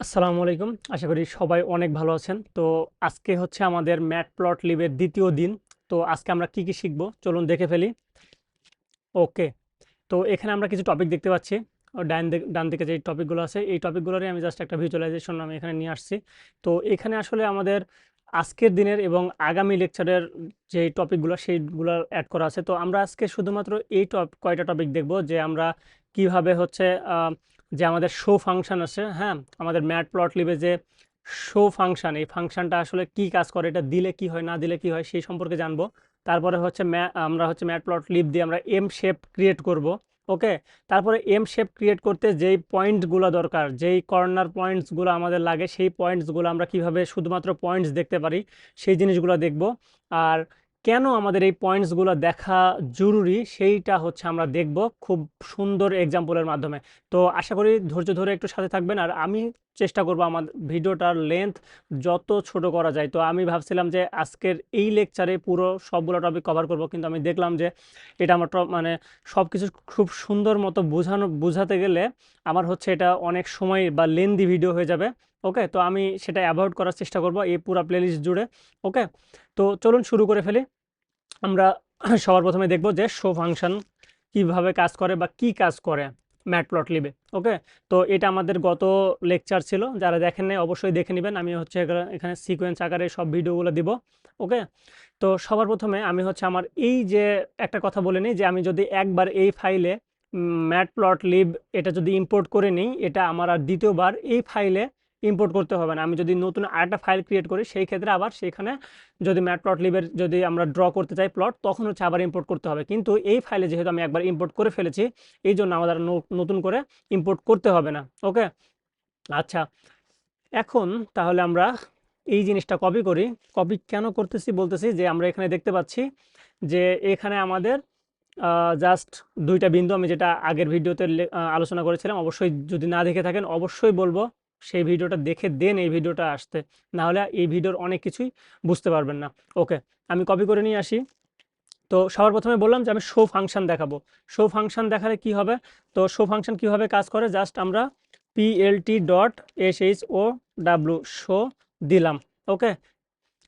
আসসালামু আলাইকুম। আশা করি সবাই অনেক ভালো আছেন। তো আজকে হচ্ছে আমাদের ম্যাট প্লট লিভের দ্বিতীয় দিন। তো আজকে আমরা কি কি শিখব? চলুন দেখে ফেলি। ওকে। তো এখানে আমরা কিছু টপিক দেখতে পাচ্ছি। ডান ডান দিকে যে টপিকগুলো আছে, এই টপিকগুলোরই আমি জাস্ট একটা ভিজুয়ালাইজেশন আমি এখানে নিয়ে আসছি। তো এখানে আসলে আমাদের আজকের দিনের এবং আগামী লেকচারের যে টপিকগুলো সেইগুলো অ্যাড করা আছে। তো আমরা আজকে শুধুমাত্র এই টপ কয়টা টপিক দেখব? যে আমরা কীভাবে হচ্ছে যে আমাদের শো ফাংশন আছে হ্যাঁ? আমাদের ম্যাট প্লট লিভে যে শো ফাংশন এই ফাংশানটা আসলে কি কাজ করে? এটা দিলে কি হয়, না দিলে কি হয়, সেই সম্পর্কে জানব। তারপরে হচ্ছে আমরা হচ্ছে ম্যাট প্লট লিভ দিয়ে আমরা এম শেপ ক্রিয়েট করব ওকে তারপরে এম শেপ ক্রিয়েট করতে যেই পয়েন্টগুলো দরকার, যেই কর্নার পয়েন্টসগুলো আমাদের লাগে, সেই পয়েন্টসগুলো আমরা কীভাবে শুধুমাত্র পয়েন্টস দেখতে পারি, সেই জিনিসগুলো দেখব। আর কেন আমাদের এই পয়েন্টসগুলো দেখা জরুরি সেইটা হচ্ছে আমরা দেখব খুব সুন্দর এক্সাম্পলের মাধ্যমে। তো আশা করি ধৈর্য ধরে একটু সাথে থাকবেন আর আমি চেষ্টা করব আমার ভিডিওটার লেন্থ যত ছোট করা যায়। তো আমি ভাবছিলাম যে আজকের এই লেকচারে পুরো সবগুলো টপিক কভার করব কিন্তু আমি দেখলাম যে এটা আমার মানে সব কিছু খুব সুন্দর মতো বোঝানো, বোঝাতে গেলে আমার হচ্ছে এটা অনেক সময় বা লেন্দি ভিডিও হয়ে যাবে। ওকে? তো আমি সেটা অ্যাভয়েড করার চেষ্টা করব এই পুরো প্লেলিস্ট জুড়ে। ওকে? তো চলুন শুরু করে ফেলি। আমরা সবার প্রথমে দেখব যে শো ফাংশন কীভাবে কাজ করে বা কি কাজ করে ম্যাটপ্লটলিবে ওকে তো এটা আমাদের গত লেকচার ছিল, যারা দেখেন নাই অবশ্যই দেখে নেবেন। আমি হচ্ছে এখানে- সিকোয়েন্স আকারে সব ভিডিওগুলো দিব ওকে তো সবার প্রথমে আমি হচ্ছে আমার এই যে একটা কথা বলে নিই যে আমি যদি একবার এই ফাইলে ম্যাটপ্লটলিব এটা যদি ইম্পোর্ট করে নিই, এটা আমার আর দ্বিতীয়বার এই ফাইলে ইম্পোর্ট করতে হবে না। আমি যদি নতুন আরেকটা ফাইল ক্রিয়েট করি, সেই ক্ষেত্রে আবার সেখানে যদি ম্যাট প্লট লিভের যদি আমরা ড্র করতে চাই প্লট তখন হচ্ছে আবার ইম্পোর্ট করতে হবে। কিন্তু এই ফাইলে যেহেতু আমি একবার ইম্পোর্ট করে ফেলেছি, এই জন্য আমাদের নতুন করে ইম্পোর্ট করতে হবে না। ওকে আচ্ছা। এখন তাহলে আমরা এই জিনিসটা কপি করি। কপি কেন করতেছি বলতেছি যে, আমরা এখানে দেখতে পাচ্ছি যে, এখানে আমাদের জাস্ট দুইটা বিন্দু আমি যেটা আগের ভিডিওতে আলোচনা করেছিলাম, অবশ্যই যদি না দেখে থাকেন, অবশ্যই বলব সেই ভিডিওটা দেখে দেন এই ভিডিওটা আসতে। না হলে এই ভিডিওর অনেক কিছুই বুঝতে পারবেন না। ওকে, আমি কপি করে নিয়ে আসি। তো সবার প্রথমে বললাম যে আমি শো ফাংশন দেখাবো। শো ফাংশন দেখালে কি হবে? তো শো ফাংশন কীভাবে কাজ করে? জাস্ট আমরা PLT dot S H O W show দিলাম। ওকে?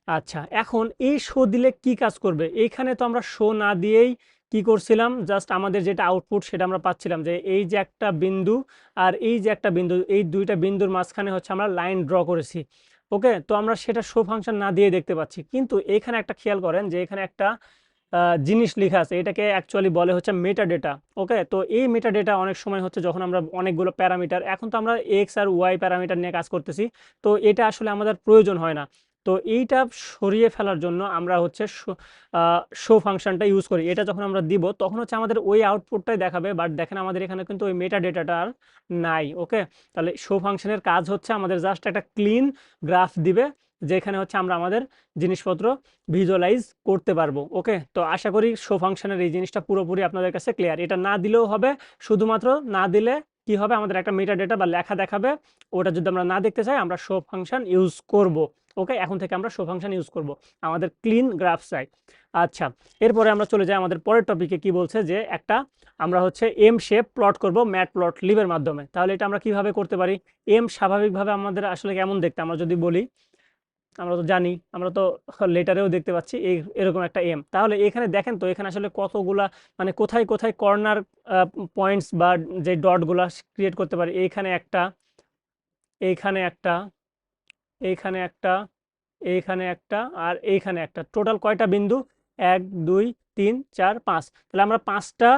আচ্ছা এখন এই শো দিলে কি কাজ করবে? এইখানে তো আমরা শো না দিয়েই কি করছিলাম? জাস্ট আমাদের যেটা আউটপুট সেটা আমরা পাচ্ছিলাম যে এই যে একটা বিন্দু আর এই যে একটা বিন্দু, এই দুইটা বিন্দুর মাঝখানে হচ্ছে আমরা লাইন ড্র করেছি। ওকে তো আমরা সেটা শো ফাংশন না দিয়ে দেখতে পাচ্ছি। কিন্তু এখানে একটা খেয়াল করেন যে এখানে একটা জিনিস লেখা আছে। এটাকে অ্যাকচুয়ালি বলে হচ্ছে মেটা ডেটা ওকে তো এই মেটা ডেটা অনেক সময় হচ্ছে যখন আমরা অনেকগুলো প্যারামিটার, এখন তো আমরা এক্স আর ওয়াই প্যারামিটার নিয়ে কাজ করতেছি। তো এটা আসলে আমাদের প্রয়োজন হয় না। তো এইটা সরিয়ে ফেলার জন্য আমরা হচ্ছে শো ফাংশনটা ইউজ করি। এটা যখন আমরা দিব, তখন হচ্ছে আমাদের ওই আউটপুটটাই দেখাবে। বাট দেখেন আমাদের এখানে কিন্তু ওই মেটা ডেটাটা আর নাই ওকে তাহলে শো ফাংশনের কাজ হচ্ছে আমাদের জাস্ট একটা ক্লিন গ্রাফ দিবে, যেখানে হচ্ছে আমরা আমাদের জিনিসপত্র ভিজুয়ালাইজ করতে পারব ওকে তো আশা করি শো ফাংশনের এই জিনিসটা পুরোপুরি আপনাদের কাছে ক্লিয়ার এটা না দিলেও হবে, শুধুমাত্র না দিলে কি হবে? আমাদের একটা মেটা ডেটা বা লেখা দেখাবে। ওটা যদি আমরা না দেখতে চাই, আমরা শো ফাংশন ইউজ করব। ওকে এখন থেকে আমরা শো ফাংশন ইউজ করব। আমাদের ক্লিন গ্রাফ চাই আচ্ছা এরপরে আমরা চলে যাই আমাদের পরের টপিকে কি বলছে যে, একটা আমরা হচ্ছে এম শেপ প্লট করব ম্যাট প্লট লিভের মাধ্যমে। তাহলে এটা আমরা কীভাবে করতে পারি? এম স্বাভাবিকভাবে আমাদের আসলে কেমন দেখতে? আমরা যদি বলি আমরা তো জানি, আমরা তো লেটারেও দেখতে পাচ্ছি এই এরকম একটা এম তাহলে এখানে দেখেন তো, এখানে আসলে কতগুলা মানে কোথায় কোথায় কর্নার পয়েন্টস বা যে ডটগুলা ক্রিয়েট করতে পারি এইখানে একটা এইখানে একটা এইখানে একটা এইখানে একটা আর এইখানে একটা। টোটাল কয়টা বিন্দু? এক, দুই, তিন, চার, পাঁচ। তাহলে আমরা পাঁচটা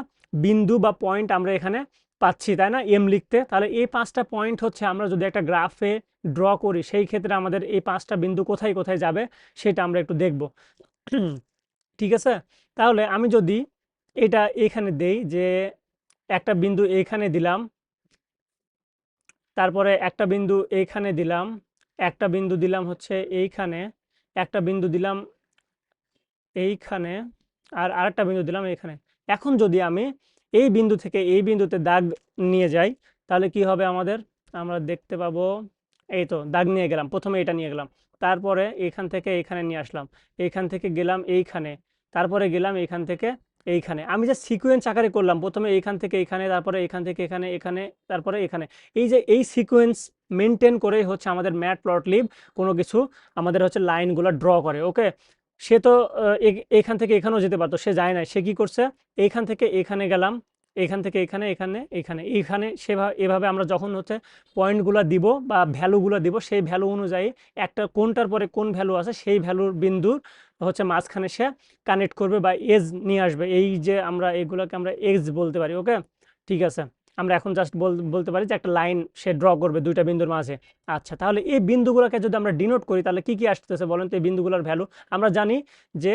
বিন্দু বা পয়েন্ট আমরা এখানে পাচ্ছি, তাই না? এম লিখতে। তাহলে এই পাঁচটা পয়েন্ট হচ্ছে আমরা যদি একটা গ্রাফে ড্র করি, সেই ক্ষেত্রে আমাদের এই পাঁচটা বিন্দু কোথায় কোথায় যাবে সেটা আমরা একটু দেখব। ঠিক আছে? তাহলে আমি যদি এটা এখানে দেই যে একটা বিন্দু এইখানে দিলাম, তারপরে একটা বিন্দু এইখানে দিলাম, একটা বিন্দু দিলাম হচ্ছে এইখানে, একটা বিন্দু দিলাম এইখানে, আর আরেকটা বিন্দু দিলাম এইখানে এখন যদি আমি এই বিন্দু থেকে এই বিন্দুতে দাগ নিয়ে যাই, তাহলে কি হবে আমাদের? আমরা দেখতে পাবো এই তো দাগ নিয়ে গেলাম, প্রথমে এটা নিয়ে গেলাম, তারপরে এখান থেকে এইখানে নিয়ে আসলাম এইখান থেকে গেলাম এইখানে, তারপরে গেলাম এইখান থেকে এইখানে। আমি যে সিকুয়েন্স আকারে করলাম, প্রথমে এইখান থেকে এইখানে তারপরে এইখান থেকে এখানে এখানে, তারপরে এখানে। এই যে এই সিকোয়েন্স মেনটেন করেই হচ্ছে আমাদের ম্যাট প্লট লিভ, কোনো কিছু আমাদের হচ্ছে লাইনগুলো ড্র করে, ওকে? সে তো এখান থেকে এখানেও যেতে পারতো, সে যায় না সে কি করছে? এইখান থেকে এখানে গেলাম এখান থেকে এখানে এখানে এখানে। এইখানে সেভাবে এভাবে আমরা যখন হচ্ছে পয়েন্টগুলো দিব বা ভ্যালুগুলো দিব, সেই ভ্যালু অনুযায়ী একটা কোনটার পরে কোন ভ্যালু আছে সেই ভ্যালুর বিন্দুর হচ্ছে মাঝখানে সে কানেক্ট করবে বা এজ নিয়ে আসবে। এই যে আমরা এগুলোকে আমরা এজ বলতে পারি, ওকে? ঠিক আছে। আমরা এখন জাস্ট বলতে পারি যে একটা লাইন সে ড্র করবে দুইটা বিন্দুর মাঝে। আচ্ছা তাহলে এই বিন্দুগুলোকে যদি আমরা ডিনোট করি, তাহলে কি কি আসতেছে বলেন তো এই বিন্দুগুলোর ভ্যালু? আমরা জানি যে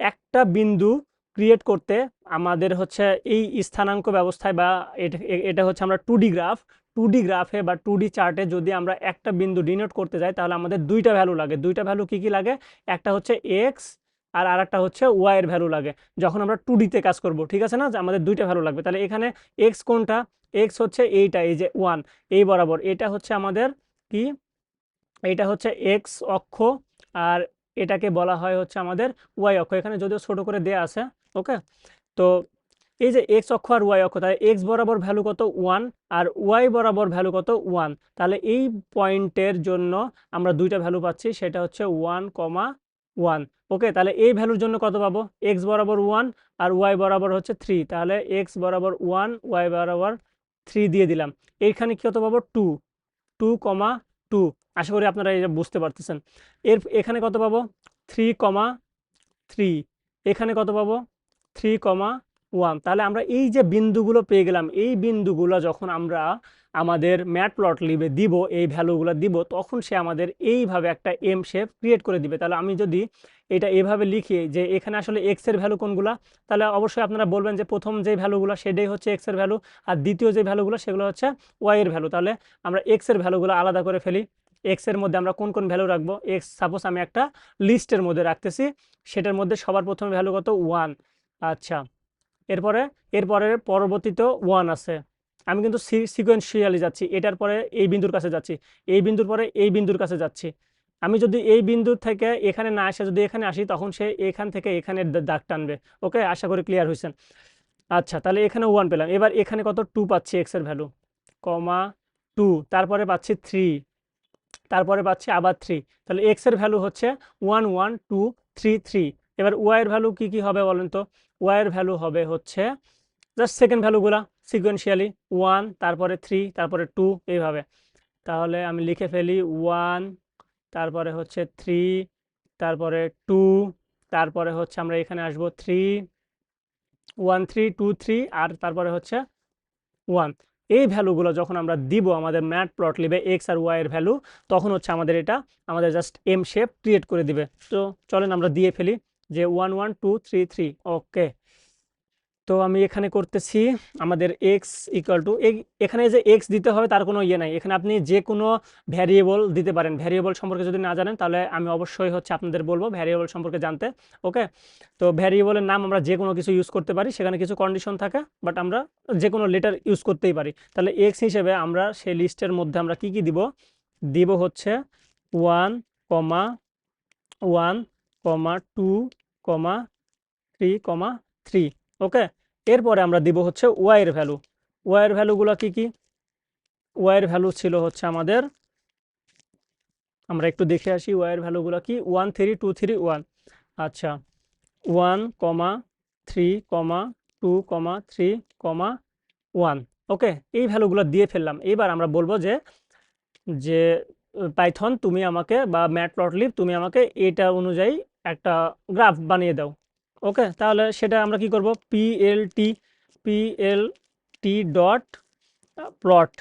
একটা বিন্দু ক্রিয়েট করতে আমাদের হচ্ছে এই স্থানাঙ্ক ব্যবস্থায় বা এটা এটা হচ্ছে আমরা টু গ্রাফ টু গ্রাফে বা টু ডি চার্টে যদি আমরা একটা বিন্দু ডিনোট করতে যাই তাহলে আমাদের দুইটা ভ্যালু লাগে। দুইটা ভ্যালু কি কি লাগে? একটা হচ্ছে এক্স আর আরেকটা হচ্ছে ওয়াই এর ভ্যালু লাগে। যখন আমরা টু ডিতে কাজ করব, ঠিক আছে না? আমাদের দুইটা ভ্যালু লাগবে। তাহলে এখানে এক্স কোনটা? এক্স হচ্ছে এইটা, এই যে ওয়ান এই বরাবর। এটা হচ্ছে আমাদের কি? এইটা হচ্ছে এক্স অক্ষ আর এটাকে বলা হয় হচ্ছে আমাদের ওয়াই অক্ষ। এখানে যদিও ছোট করে দেয়া আছে ওকে? তো এই যে এক্স অক্ষ আর ওয়াই অক্ষ, তাহলে এক্স বরাবর ভ্যালু কত? ওয়ান আর ওয়াই বরাবর ভ্যালু কত? ওয়ান তাহলে এই পয়েন্টের জন্য আমরা দুইটা ভ্যালু পাচ্ছি, সেটা হচ্ছে ওয়ান কমা ওয়ান ওকে? তাহলে এই ভ্যালুর জন্য কত পাবো? এক্স বরাবর ওয়ান আর ওয়াই বরাবর হচ্ছে থ্রি তাহলে এক্স বরাবর ওয়ান ওয়াই বরাবর থ্রি দিয়ে দিলাম, এইখানে কি কত পাবো? টু টু কমা টু আশা করি আপনারা এটা বুঝতে পারতেছেন, এর, এখানে কত পাবো? থ্রি কমা থ্রি এখানে কত পাবো? থ্রি কমা ওয়ান তাহলে আমরা এই যে বিন্দুগুলো পেয়ে গেলাম, এই বিন্দুগুলো যখন আমরা আমাদের ম্যাট প্লট লিবে দিব, এই ভ্যালুগুলো দিব, তখন সে আমাদের এইভাবে একটা এম শেপ ক্রিয়েট করে দিবে। তাহলে আমি যদি এটা এভাবে লিখি যে এখানে আসলে এক্সের ভ্যালু কোনগুলা, তাহলে অবশ্যই আপনারা বলবেন যে প্রথম যে ভ্যালুগুলো সেটাই হচ্ছে এক্সের ভ্যালু, আর দ্বিতীয় যে ভ্যালুগুলো সেগুলো হচ্ছে ওয়াইয়ের ভ্যালু। তাহলে আমরা এক্সের ভ্যালুগুলো আলাদা করে ফেলি। এক্সের মধ্যে আমরা কোন কোন ভ্যালু রাখব? এক্স সাপোজ আমি একটা লিস্টের মধ্যে রাখতেছি, সেটার মধ্যে সবার প্রথমে ভ্যালু কত? ওয়ান আচ্ছা। এরপরে এরপরে পরবর্তীতেও ওয়ান আছে। আমি কিন্তু সিকোয়েন্সিয়ালি যাচ্ছি। এটার পরে এই বিন্দুর কাছে যাচ্ছি। এই বিন্দুর পরে এই বিন্দুর কাছে যাচ্ছি। আমি যদি এই বিন্দু থেকে এখানে না আসে, যদি এখানে আসি, তখন সে এখান থেকে এখানে দাগ টানবে। ওকে? আশা করি ক্লিয়ার হয়েছেন আচ্ছা তাহলে এখানে ওয়ান পেলাম। এবার এখানে কত? টু পাচ্ছি এক্সের ভ্যালু কমা টু তারপরে পাচ্ছি থ্রি তারপরে পাচ্ছি আবার থ্রি তাহলে এক্সের ভ্যালু হচ্ছে one one two three three এবার ওয়াই এর ভ্যালু কি কি হবে বলেন তো? ওয়াই এর ভ্যালু হবে হচ্ছে জাস্ট সেকেন্ড ভ্যালুগুলা সিকোয়েন্সিয়ালি ওয়ান তারপরে থ্রি তারপরে টু এইভাবে। তাহলে আমি লিখে ফেলি ওয়ান তারপরে হচ্ছে থ্রি তারপরে টু তারপরে হচ্ছে আমরা এখানে আসব three one three two three আর তারপরে হচ্ছে ওয়ান এই ভ্যালুগুলো যখন আমরা দিব আমাদের ম্যাট প্লট লিবে এক্স আর ওয়াই এর ভ্যালু তখন হচ্ছে আমাদের এটা, আমাদের জাস্ট এম শেপ ক্রিয়েট করে দিবে। তো চলেন আমরা দিয়ে ফেলি। যে one one two three three, okay. তো আমি এখানে করতেছি আমাদের এক্স ইকুয়াল টু এখানে যে এক্স দিতে হবে তার কোনো ইয়ে নাই। এখানে আপনি যে কোনো ভ্যারিয়েবল দিতে পারেন। ভ্যারিয়েবল সম্পর্কে যদি না জানেন তাহলে আমি অবশ্যই হচ্ছে আপনাদের বলব ভ্যারিয়েবল সম্পর্কে জানতে, ওকে? তো ভ্যারিয়েবলের নাম আমরা যে কোনো কিছু ইউজ করতে পারি, সেখানে কিছু কন্ডিশন থাকে বাট আমরা যে কোনো লেটার ইউজ করতেই পারি। তাহলে এক্স হিসেবে আমরা সেই লিস্টের মধ্যে আমরা কি কি দিব? দিব হচ্ছে one comma one comma two comma three comma three, okay? এরপরে আমরা দিব হচ্ছে ওয়াইয়ের ভ্যালু। ওয়াইয়ের ভ্যালুগুলো কি কি? ওয়াইয়ের ভ্যালু ছিল হচ্ছে আমাদের, আমরা একটু দেখে আসি ওয়াইয়ের ভ্যালুগুলো কি? One, three, two, three, one. আচ্ছা one comma three comma two comma three comma one, okay? এই ভ্যালুগুলো দিয়ে ফেললাম। এবার আমরা বলব যে যে, পাইথন তুমি আমাকে বা ম্যাটপ্লটলিব তুমি আমাকে এটা অনুযায়ী একটা গ্রাফ বানিয়ে দাও। ওকে তাহলে সেটা আমরা কি করব? পিএলটি পিএলটি ডট প্লট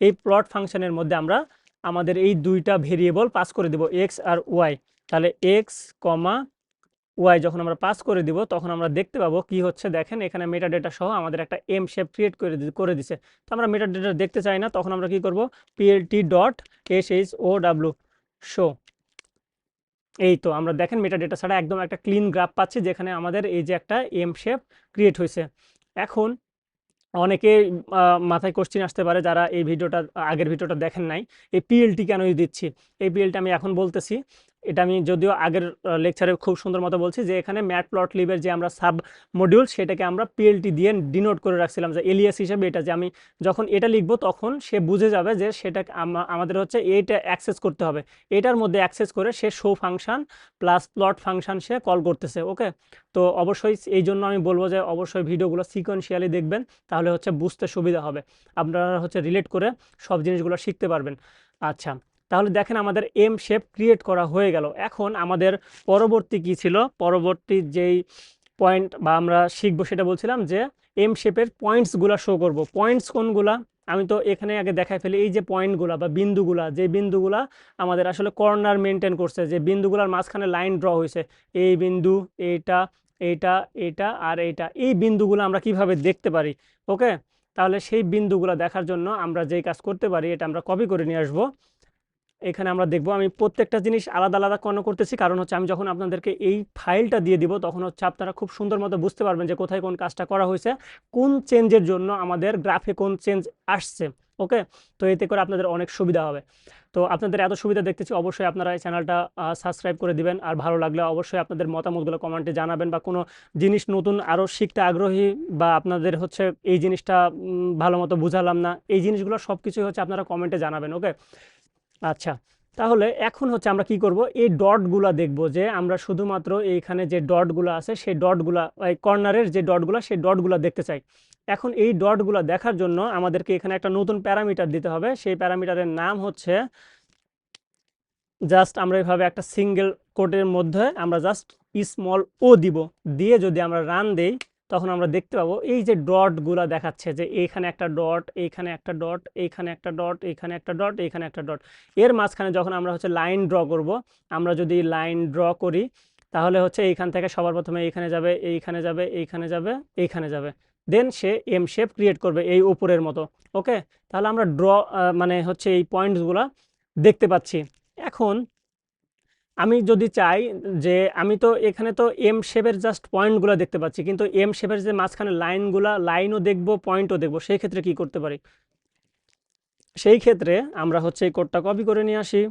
এই প্লট ফাংশনের মধ্যে আমরা আমাদের এই দুইটা ভেরিয়েবল পাস করে দেব এক্স আর ওয়াই তাহলে এক্স কমা ওয়াই যখন আমরা পাস করে দিব, তখন আমরা দেখতে পাবো কি হচ্ছে? দেখেন, এখানে মেটা ডেটা সহ আমাদের একটা এম শেপ ক্রিয়েট করে করে দিছে। তো আমরা মেটা ডেটা দেখতে চাই না, তখন আমরা কি করব? PLT dot S H O W show এই তো আমরা দেখেন মেটা ডেটা ছাড়া একদম একটা ক্লিন গ্রাফ পাচ্ছি যেখানে আমাদের এই যে একটা এম শেপ ক্রিয়েট হয়েছে। এখন অনেকে মাথায় কোশ্চিন আসতে পারে যারা এই ভিডিওটা, আগের ভিডিওটা দেখেন নাই। এই পিএলটি কেন দিচ্ছি? এই পিএলটি আমি এখন বলতেছি এটা আমি যদিও আগের লেকচারে খুব সুন্দর মতো বলছি যে এখানে ম্যাট প্লট লিভের যে আমরা সাব মডিউল সেটাকে আমরা পিএলটি দিয়ে ডিনোট করে রাখছিলাম যে এলিয়াস হিসেবে এটা যে আমি যখন এটা লিখব তখন সে বুঝে যাবে যে সেটা আমাদের হচ্ছে এইটা অ্যাক্সেস করতে হবে। এটার মধ্যে অ্যাক্সেস করে সে show function plus plot function সে কল করতেছে ওকে তো অবশ্যই এই জন্য আমি বলব যে অবশ্যই ভিডিওগুলো সিকোয়েন্সিয়ালি দেখবেন, তাহলে হচ্ছে বুঝতে সুবিধা হবে। আপনারা হচ্ছে রিলেট করে সব জিনিসগুলো শিখতে পারবেন। আচ্ছা তাহলে দেখেন আমাদের এম শেপ ক্রিয়েট করা হয়ে গেল। এখন আমাদের পরবর্তী কি ছিল? পরবর্তী যেই পয়েন্ট বা আমরা শিখব সেটা বলছিলাম যে এম শেপের পয়েন্টসগুলো শো করব। পয়েন্টস কোনগুলা? আমি তো এখানে আগে দেখাই ফেলি, এই যে পয়েন্টগুলা বা বিন্দুগুলা, যে বিন্দুগুলা আমাদের আসলে কর্নার মেনটেন করছে, যে বিন্দুগুলার মাঝখানে লাইন ড্র হয়েছে। এই বিন্দু এইটা এইটা এটা আর এইটা এই বিন্দুগুলো আমরা কীভাবে দেখতে পারি? ওকে তাহলে সেই বিন্দুগুলো দেখার জন্য আমরা যেই কাজ করতে পারি, এটা আমরা কপি করে নিয়ে আসব। এখানে আমরা দেখব, আমি প্রত্যেকটা জিনিস আলাদা আলাদা কেন করতেছি। কারণ হচ্ছে আমি যখন আপনাদেরকে এই ফাইলটা দিয়ে দিব, তখন হচ্ছে আপনারা খুব সুন্দর মতো বুঝতে পারবেন যে কোথায় কোন কাজটা করা হয়েছে, কোন চেঞ্জের জন্য আমাদের গ্রাফে কোন চেঞ্জ আসছে, ওকে? তো এতে করে আপনাদের অনেক সুবিধা হবে। তো আপনাদের এত সুবিধা দেখতেছি, অবশ্যই আপনারা এই চ্যানেলটা সাবস্ক্রাইব করে দিবেন। আর ভালো লাগলে অবশ্যই আপনাদের মতামতগুলো কমেন্টে জানাবেন বা কোনো জিনিস নতুন আরও শিখতে আগ্রহী বা আপনাদের হচ্ছে এই জিনিসটা ভালো মতো বুঝালাম না, এই জিনিসগুলো সব কিছুই হচ্ছে আপনারা কমেন্টে জানাবেন, ওকে? আচ্ছা তাহলে এখন হচ্ছে আমরা কি করব? এই ডটগুলা দেখব যে আমরা শুধুমাত্র এইখানে যে ডটগুলো আছে, সেই ডটগুলা এই কর্নারের যে ডটগুলা সেই ডটগুলা দেখতে চাই। এখন এই ডটগুলা দেখার জন্য আমাদেরকে এখানে একটা নতুন প্যারামিটার দিতে হবে। সেই প্যারামিটারের নাম হচ্ছে জাস্ট আমরা এভাবে একটা সিঙ্গেল কোটের মধ্যে আমরা জাস্ট স্মল ও দিব। দিয়ে যদি আমরা রান দেই তখন আমরা দেখতে পাবো, এই যে ডটগুলা দেখাচ্ছে যে এইখানে একটা ডট, এইখানে একটা ডট, এইখানে একটা ডট, এইখানে একটা ডট, এইখানে একটা ডট। এর মাঝখানে যখন আমরা হচ্ছে লাইন ড্র করব, আমরা যদি লাইন ড্র করি, তাহলে হচ্ছে এইখান থেকে সবার প্রথমে এইখানে যাবে এইখানে যাবে এইখানে যাবে এইখানে যাবে। দেন সে এম শেপ ক্রিয়েট করবে এই উপরের মতো ওকে তাহলে আমরা ড্র মানে হচ্ছে এই পয়েন্টসগুলো দেখতে পাচ্ছি। এখন আমি যদি চাই যে আমি তো এখানে তো এম শেপের জাস্ট পয়েন্টগুলো দেখতে পাচ্ছি, কিন্তু এম শেপের যে মাঝখানে লাইনগুলা লাইনও দেখব পয়েন্টও দেখব, সেই ক্ষেত্রে কি করতে পারি? সেই ক্ষেত্রে আমরা হচ্ছে এই কোডটা কপি করে নিয়ে আসি।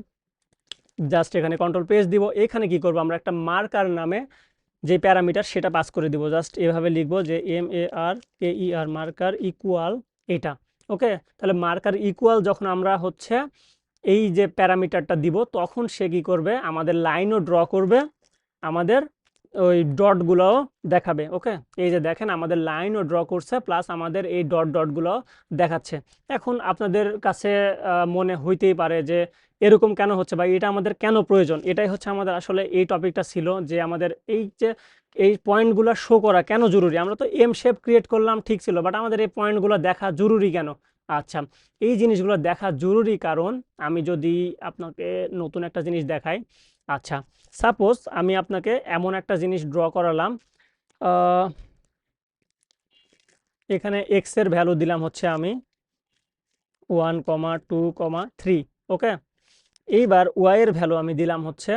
জাস্ট এখানে কন্ট্রোল পেজ দিব। এখানে কি করব? আমরা একটা মার্কার নামে যে প্যারামিটার সেটা পাস করে দিব। জাস্ট এভাবে লিখব যে M A R K E R marker equal এটা। ওকে তাহলে মার্কার ইকুয়াল যখন আমরা হচ্ছে এই যে প্যারামিটারটা দিব, তখন সে কি করবে? আমাদের লাইনও ড্র করবে, আমাদের ওই ডটগুলোও দেখাবে, ওকে? এই যে দেখেন, আমাদের লাইনও ড্র করছে, প্লাস আমাদের এই ডট ডটগুলো দেখাচ্ছে। এখন আপনাদের কাছে মনে হইতেই পারে যে এরকম কেন হচ্ছে বা এটা আমাদের কেন প্রয়োজন? এটাই হচ্ছে আমাদের আসলে এই টপিকটা ছিল যে আমাদের এই যে, এই পয়েন্টগুলো শো করা কেন জরুরি? আমরা তো এম শেপ ক্রিয়েট করলাম, ঠিক ছিল বাট আমাদের এই পয়েন্টগুলো দেখা জরুরি কেন? আচ্ছা এই জিনিসগুলো দেখা জরুরি কারণ আমি যদি আপনাকে নতুন একটা জিনিস দেখাই। আচ্ছা সাপোজ আমি আপনাকে এমন একটা জিনিস ড্র করালাম এখানে এক্সের ভ্যালু দিলাম হচ্ছে আমি one comma two comma three okay এইবার ওয়াইয়ের ভ্যালু আমি দিলাম হচ্ছে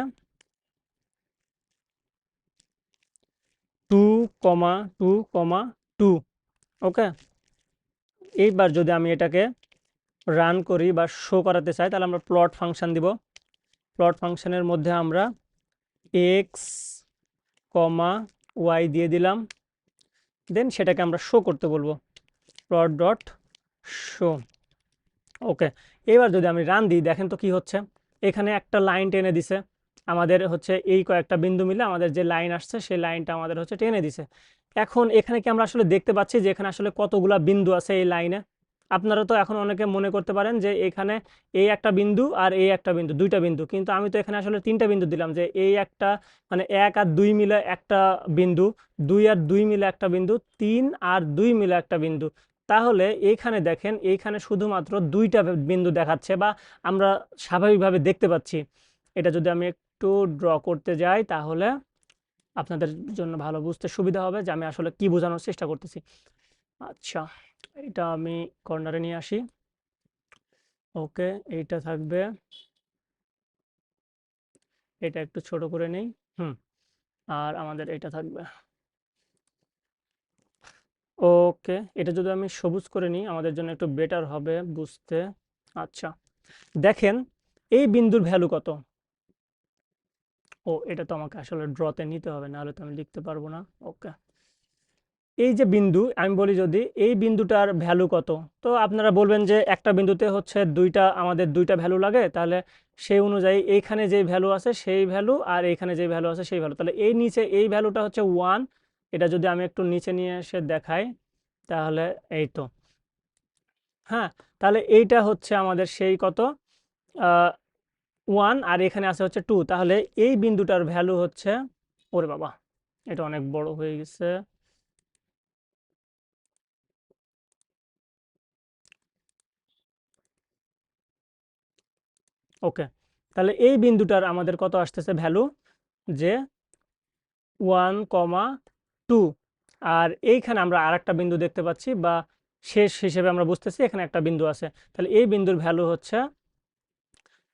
two comma two comma two okay এইবার যদি আমি এটাকে রান করি বা শো করাতে চাই, তাহলে আমরা প্লট ফাংশন দিব। প্লট ফাংশানের মধ্যে আমরা এক্স কমা ওয়াই দিয়ে দিলাম। দেন সেটাকে আমরা শো করতে বলব। প্লট ডট শো ওকে এবার যদি আমি রান দিই, দেখেন তো কি হচ্ছে? এখানে একটা লাইন টেনে দিছে। আমাদের হচ্ছে এই কয়েকটা বিন্দু মিলে আমাদের যে লাইন আসছে, সেই লাইনটা আমাদের হচ্ছে টেনে দিছে। এখন এখানে কি আমরা আসলে দেখতে পাচ্ছি যে এখানে আসলে কতগুলা বিন্দু আছে এই লাইনে? আপনারা তো এখন অনেকে মনে করতে পারেন যে এখানে এই একটা বিন্দু আর এই একটা বিন্দু, দুইটা বিন্দু। কিন্তু আমি তো এখানে আসলে তিনটা বিন্দু দিলাম যে এই একটা মানে এক আর দুই মিলে একটা বিন্দু, দুই আর দুই মিলে একটা বিন্দু, তিন আর দুই মিলে একটা বিন্দু। তাহলে এইখানে দেখেন এইখানে শুধুমাত্র দুইটা বিন্দু দেখাচ্ছে বা আমরা স্বাভাবিকভাবে দেখতে পাচ্ছি। এটা যদি আমি একটু ড্র করতে যাই তাহলে আপনাদের জন্য ভালো বুঝতে সুবিধা হবে যে আমি আসলে কি বোঝানোর চেষ্টা করতেছি। আচ্ছা এটা আমি কর্নারে নিয়ে আসি। ওকে, এইটা থাকবে। এটা একটু ছোট করে নেই। হুম, আর আমাদের এটা থাকবে। ওকে, এটা যদি আমি সবুজ করে নিই, আমাদের জন্য একটু বেটার হবে বুঝতে। আচ্ছা দেখেন, এই বিন্দুর ভ্যালু কত? ও, এটা তো আমাকে আসলে ড্রতে নিতে হবে, নাহলে তো আমি লিখতে পারব না। ওকে। এই যে বিন্দু, আমি বলি যদি এই বিন্দুটার ভ্যালু কত? তো আপনারা বলবেন যে একটা বিন্দুতে হচ্ছে দুইটা, আমাদের দুইটা ভ্যালু লাগে, তাহলে সেই অনুযায়ী এইখানে যেই ভ্যালু আছে সেই ভ্যালু আর এইখানে যেই ভ্যালু আছে সেই ভ্যালু তাহলে এই নিচে এই ভ্যালুটা হচ্ছে ওয়ান এটা যদি আমি একটু নিচে নিয়ে এসে দেখাই, তাহলে এই তো। হ্যাঁ তাহলে এইটা হচ্ছে আমাদের সেই কত? ওয়ান আর এখানে আছে হচ্ছে টু। তাহলে এই বিন্দুটার ভ্যালু হচ্ছে, ওরে বাবা, এটা অনেক বড় হয়ে গেছে। ওকে, তাহলে এই বিন্দুটার আমাদের কত আসতেছে ভ্যালু? যে ওয়ান কমা টু। আর এইখানে আমরা আরেকটা বিন্দু দেখতে পাচ্ছি, বা শেষ হিসেবে আমরা বুঝতেছি এখানে একটা বিন্দু আছে। তাহলে এই বিন্দুর ভ্যালু হচ্ছে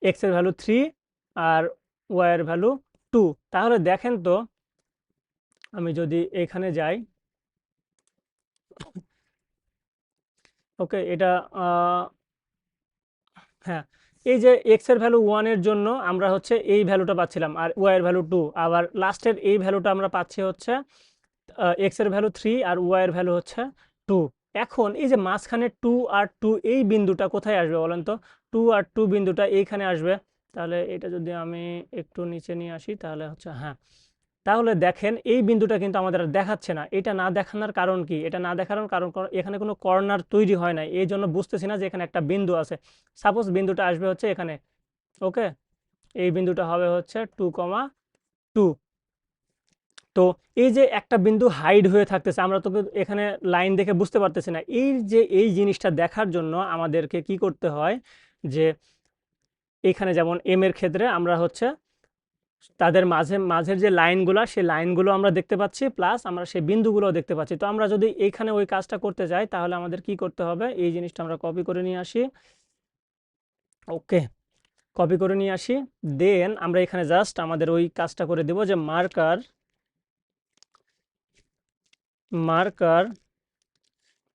এক্সের ভ্যালু থ্রি আর ওয়াই এর ভ্যালু টু তাহলে দেখেন তো, আমি যদি এখানে যাই ওকে এটা হ্যাঁ এই যে এক্সের ভ্যালু ওয়ানের জন্য আমরা হচ্ছে এই ভ্যালুটা পাচ্ছিলাম আর ওয়াই এর ভ্যালু টু আবার লাস্টের এই ভ্যালুটা আমরা পাচ্ছি হচ্ছে এক্সের ভ্যালু থ্রি আর ওয়াই এর ভ্যালু হচ্ছে টু এখন এই যে মাঝখানে টু আর টু এই বিন্দুটা কোথায় আসবে বলেন তো? টু আর টু বিন্দুটা এইখানে আসবে। তাহলে এটা যদি আমি একটু নিচে নিয়ে আসি, তাহলে হচ্ছে হ্যাঁ। তাহলে দেখেন এই বিন্দুটা কিন্তু আমাদের দেখাচ্ছে না। এটা না দেখানোর কারণ কি? এটা না দেখানোর কারণ কর- এখানে কোনো কর্নার তৈরি হয় নাই। এই জন্য বুঝতেছি না যে এখানে একটা বিন্দু আছে। সাপোজ বিন্দুটা আসবে হচ্ছে এখানে, ওকে? এই বিন্দুটা হবে হচ্ছে টু কমা টু। তো এই যে একটা বিন্দু হাইড হয়ে থাকতেছে, আমরা তো এখানে লাইন দেখে বুঝতে পারতেছি না। এই যে এই জিনিসটা দেখার জন্য আমাদেরকে কি করতে হয় যে, এখানে যেমন এম এর ক্ষেত্রে আমরা হচ্ছে তাদের মাঝে, মাঝের যে লাইনগুলো সেই লাইনগুলো আমরা দেখতে পাচ্ছি প্লাস আমরা সেই বিন্দুগুলো দেখতে পাচ্ছি। তো আমরা যদি এইখানে ওই কাজটা করতে যাই, তাহলে আমাদের কি করতে হবে? এই জিনিসটা আমরা কপি করে নিয়ে আসি। ওকে কপি করে নিয়ে আসি। দেন আমরা এখানে জাস্ট আমাদের ওই কাজটা করে দেব যে marker marker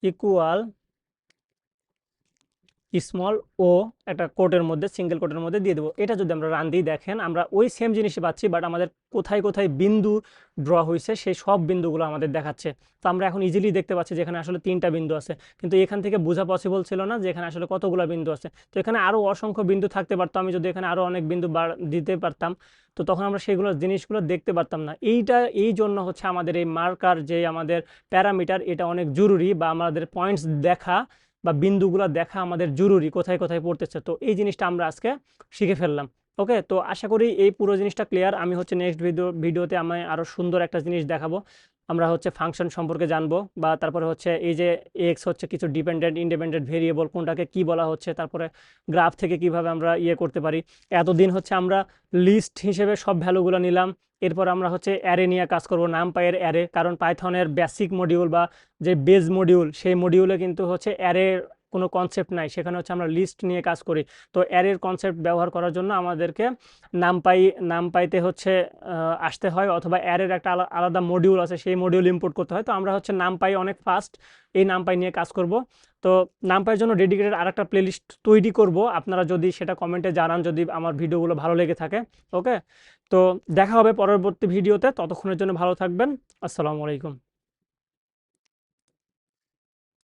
equal small O একটা কোটের মধ্যে সিঙ্গেল কোটের মধ্যে দিয়ে দেবো। এটা যদি আমরা রান দিই দেখেন, আমরা ওই সেম জিনিসই পাচ্ছি বাট আমাদের কোথায় কোথায় বিন্দু ড্র হয়েছে, সেই সব বিন্দুগুলো আমাদের দেখাচ্ছে। তো আমরা এখন ইজিলি দেখতে পাচ্ছি যেখানে আসলে তিনটা বিন্দু আছে। কিন্তু এখান থেকে বোঝা পসিবল ছিল না যে এখানে আসলে কতগুলো বিন্দু আছে। তো এখানে আরও অসংখ্য বিন্দু থাকতে পারতো, আমি যদি এখানে আরও অনেক বিন্দু দিতে পারতাম, তো তখন আমরা সেগুলো জিনিসগুলো দেখতে পারতাম না। এইটা, এই জন্য হচ্ছে আমাদের এই মার্কার যে আমাদের প্যারামিটার এটা অনেক জরুরি বা আমাদের পয়েন্টস দেখা বা বিন্দুগুলো দেখা আমাদের জরুরি, কোথায় কোথায় পড়তেছে। তো এই জিনিসটা আমরা আজকে শিখে ফেললাম। ওকে? তো আশা করি এই পুরো জিনিসটা ক্লিয়ার আমি হচ্ছে নেক্সট ভিডিও ভিডিওতে আমি আরও সুন্দর একটা জিনিস দেখাবো। আমরা হচ্ছে ফাংশন সম্পর্কে জানব বা তারপরে হচ্ছে এই যে এক্স হচ্ছে কিছু ডিপেন্ডেন্ট ইন্ডিপেন্ডেন্ট ভেরিয়েবল কোনটাকে কি বলা হচ্ছে, তারপরে গ্রাফ থেকে কীভাবে আমরা ইয়ে করতে পারি। এতদিন হচ্ছে আমরা লিস্ট হিসেবে সব ভ্যালুগুলো নিলাম। এরপর আমরা হচ্ছে অ্যারে নিয়ে কাজ করব নাম পায়ের অ্যারে কারণ পাইথনের বেসিক মডিউল বা যে বেজ মডিউল সেই মডিউলে কিন্তু হচ্ছে অ্যারের কোনো কনসেপ্ট নাই। সেখানে হচ্ছে আমরা লিস্ট নিয়ে কাজ করি। তো অ্যারের কনসেপ্ট ব্যবহার করার জন্য আমাদেরকে নাম পাই নাম পাইতে হচ্ছে আসতে হয় অথবা অ্যারের একটা আলাদা মডিউল আছে, সেই মডিউল ইম্পোর্ট করতে হয়। তো আমরা হচ্ছে নাম পাই অনেক ফাস্ট এই নাম পাই নিয়ে কাজ করব। তো নাম পাইয়ের জন্য ডেডিকেটেড আরেকটা প্লেলিস্ট তৈরি করব। আপনারা যদি সেটা কমেন্টে জানান, যদি আমার ভিডিওগুলো ভালো লেগে থাকে ওকে তো দেখা হবে পরবর্তী ভিডিওতে ততক্ষণের জন্য ভালো থাকবেন। আসসালামু আলাইকুম।